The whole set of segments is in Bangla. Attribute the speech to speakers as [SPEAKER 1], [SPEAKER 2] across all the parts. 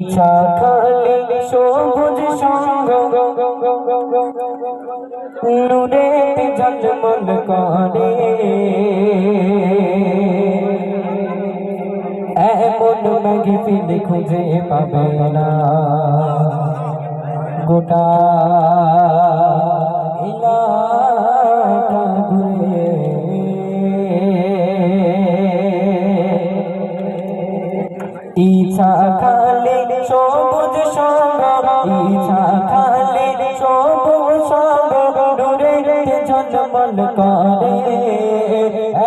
[SPEAKER 1] খালি সবুজ সঙ্গ নুরে ঝলমল করে এমন মাগফিল খুঁজে পাবে না। গোটা খালে সবুজ সঙ্গ ইচ্ছা খালে সবুজ সঙ্গ নূরে ঝলমল করে।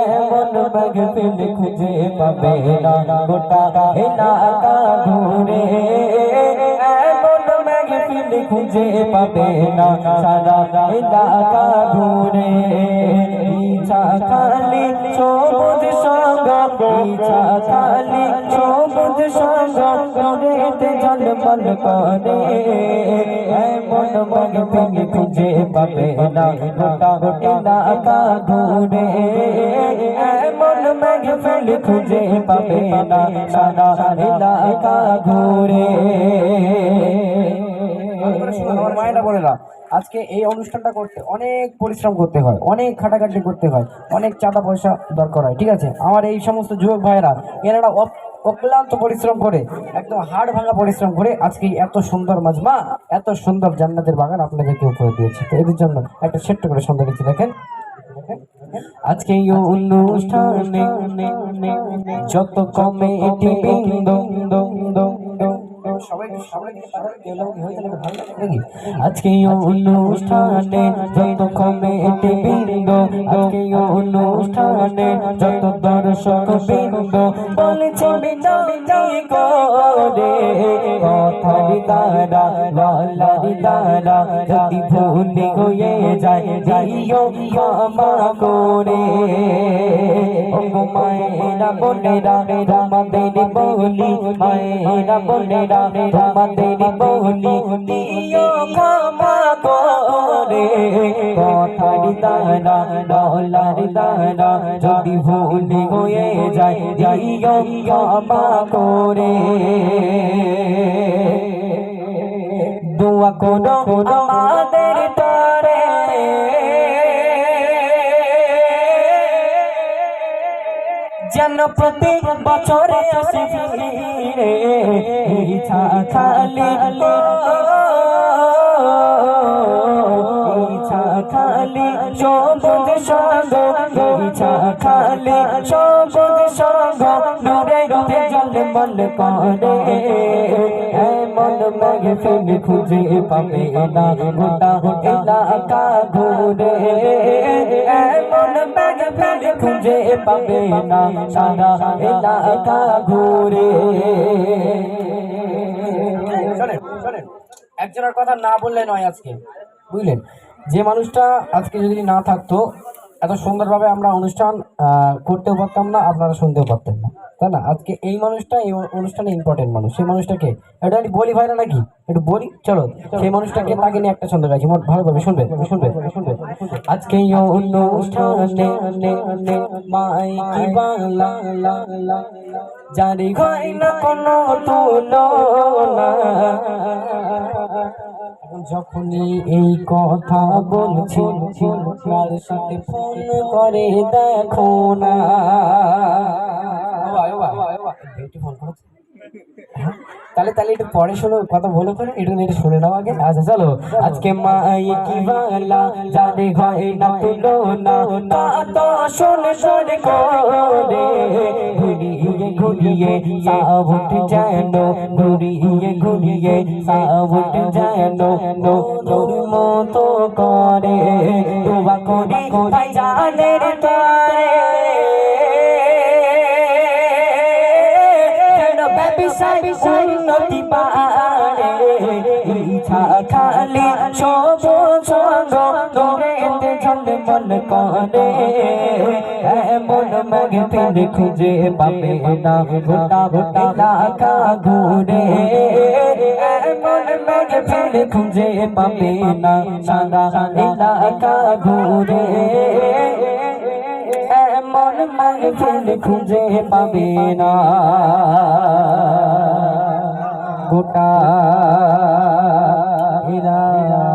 [SPEAKER 1] এমন মাগফিল খুঁজে পাবে না, গোটা এলাকা ঘুরে। খুঁজে পাবে না, সারা এলাকা ঘুরে। ইচ্ছা খালি সবুজ সঙ্গ খালি সবুজ
[SPEAKER 2] আজকে এই অনুষ্ঠানটা করতে অনেক পরিশ্রম করতে হয় অনেক খাটাখাটি করতে হয় অনেক চাঁদা পয়সা দরকার হয় ঠিক আছে আমার এই সমস্ত যুবক ভাইয়েরা, এনারা অক্লান্ত পরিশ্রম করে, একদম হাড় ভাঙা পরিশ্রম করে আজকে এত সুন্দর মাজমা, এত সুন্দর জান্নাতের বাগান আপনাদেরকে উপহার দিয়েছে। তো এদের জন্য একটা ছোট্ট করে সুন্দর কিছু দেখেন।
[SPEAKER 1] আজকে এই অনুষ্ঠানে যত কমেটি বৃন্দ আজকে অনুষ্ঠানে যত কমেটি বৃন্দ আজকে অনুষ্ঠানে যত দর্শক বৃন্দ, বলেছে বিনতি করে। কথারি তারা লালারি তারা যদি ভুলে হয়ে যায়, যাইও ক্ষমা করে। মায়েরা বোনেরা তোমাদের বলি, মায়েরা বোনেরা তোমাদের বলি, দিও ক্ষমা করে। কথারি তারা লালারি তারা যদি ভুলি হয়ে যায় ক্ষমা করে। দোয়া করো আমাদের যেন প্রতি বছরে আসে ফিরে খালি খালি সবুজ সঙ্গ খালি সবুজ সঙ্গ নূরে রূপে জল মল করে। এমন মাগফিল খুঁজে পাবে না। গোটা এলাকা না সারা এলাকা ঘুরে।
[SPEAKER 2] শোনেন শোনেন। একজনের কথা না বললে নয় আজকে, বুঝলেন? যে মানুষটা আজকে যদি না থাকতো, এত সুন্দরভাবে আমরা অনুষ্ঠান করতেও পারতাম না, আপনারা শুনতেও পারতেন না। তাই না? আজকে এই মানুষটা এই অনুষ্ঠানে ইম্পর্টেন্ট মানুষ। সেই মানুষটাকে এটা আমি বলি ভাইরা নাকি? একটু বলি? চলো, সেই মানুষটাকে তাকে নিয়ে একটা ছন্দ গাইছি। ভালোভাবে শুনবে শুনবে শুনবে।
[SPEAKER 1] আজকে অনুষ্ঠানে মাই কি বাংলা না কোনো যখনই এই কথা বলছি, কার সাথে ফোন করে দেখো না।
[SPEAKER 2] তাহলে তাহলে একটু পরে শোনো, কথা বলো করে একটু একটু শুনে নাও আগে। আচ্ছা চলো।
[SPEAKER 1] আজকে মাই কি বাংলা জারি হয় না তুলনা তা তো শুনে শুনে করে ঘুরিয়ে ঘুরিয়ে সাবুট যেন। ঘুরিয়ে ঘুরিয়ে সাবুট যেন। তোর মতো করে দোয়া করি, ভাই জানের তারে। ব্যবসায় উন্নতি পারে খালি সবুজ সঙ্গ তোরেতে ঝলমল করে। এমন মাগফিল খুঁজে পাবে না গোটা গোটা এলাকা ঘুরে। এমন খুঁজে পাবে না সারা এলাকা ঘুরে। মন মারে ফুল খুঁজে পাবে না। গোটা হীরা।